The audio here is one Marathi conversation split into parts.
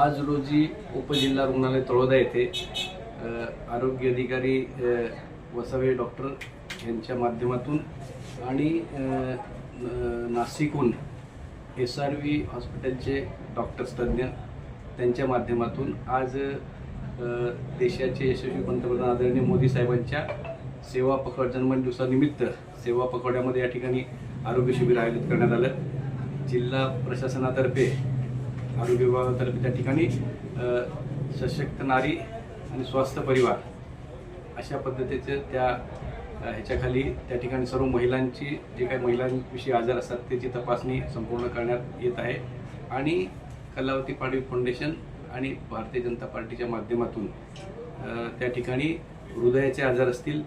आज रोजी उपजिल्हा रुग्णालय तळोदा येथे आरोग्य अधिकारी वसावे डॉक्टर यांच्या माध्यमातून आणि नाशिकहून एस आर व्ही हॉस्पिटलचे डॉक्टर्स तज्ज्ञ त्यांच्या माध्यमातून आज देशाचे यशस्वी पंतप्रधान आदरणीय मोदी साहेबांच्या सेवा पकड जन्मदिवसानिमित्त सेवा पखवाड्यामध्ये या ठिकाणी आरोग्य शिबिर आयोजित करण्यात आलं. जिल्हा प्रशासनातर्फे आरोग्य विभागातर्फे त्या ठिकाणी सशक्त नारी आणि स्वास्थ्य परिवार अशा पद्धतीचे त्या ह्याच्याखाली त्या ठिकाणी सर्व महिलांची जे काही महिलांविषयी आजार असतात त्याची तपासणी संपूर्ण करण्यात येत आहे. आणि कलावती पाडवी फाउंडेशन आणि भारतीय जनता पार्टीच्या माध्यमातून त्या ठिकाणी हृदयाचे आजार असतील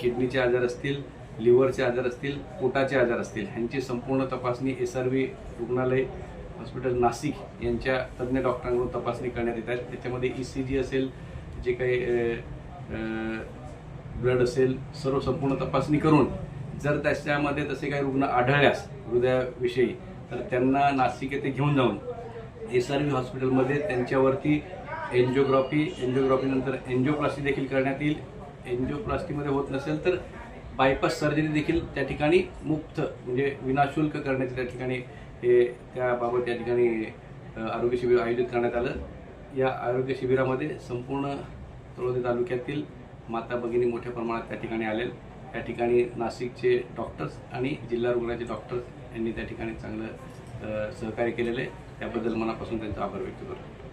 किडनीचे आजार असतील लिव्हरचे आजार असतील पोटाचे आजार असतील ह्यांची संपूर्ण तपासणी एस आर व्ही रुग्णालय हॉस्पिटल नाशिक यांच्या तज्ज्ञ डॉक्टरांकडून तपासणी करण्यात येत आहेत त्याच्यामध्ये ई सी जी असेल जे काही ब्लड असेल सर्व संपूर्ण तपासणी करून जर त्याच्यामध्ये तसे काही रुग्ण आढळल्यास हृदयाविषयी तर त्यांना नाशिक येथे घेऊन जाऊन एस आर व्ही हॉस्पिटलमध्ये त्यांच्यावरती एन्जिओग्राफी एन्जिओग्राफीनंतर एन्जिओप्लास्टी देखील करण्यात येईल. एन्जिओप्लास्टीमध्ये होत नसेल तर बायपास सर्जरी देखील त्या ठिकाणी मुक्त म्हणजे विनाशुल्क करण्याचे त्या ठिकाणी हे त्याबाबत त्या ठिकाणी आरोग्य शिबिर आयोजित करण्यात आलं. या आरोग्य शिबिरामध्ये संपूर्ण तळोदे तालुक्यातील माता भगिनी मोठ्या प्रमाणात त्या ठिकाणी आले त्या ठिकाणी नाशिकचे डॉक्टर्स आणि जिल्हा रुग्णाचे डॉक्टर्स यांनी त्या ठिकाणी चांगलं सहकार्य केलेलं आहे. त्याबद्दल मनापासून त्यांचा आभार व्यक्त करतो.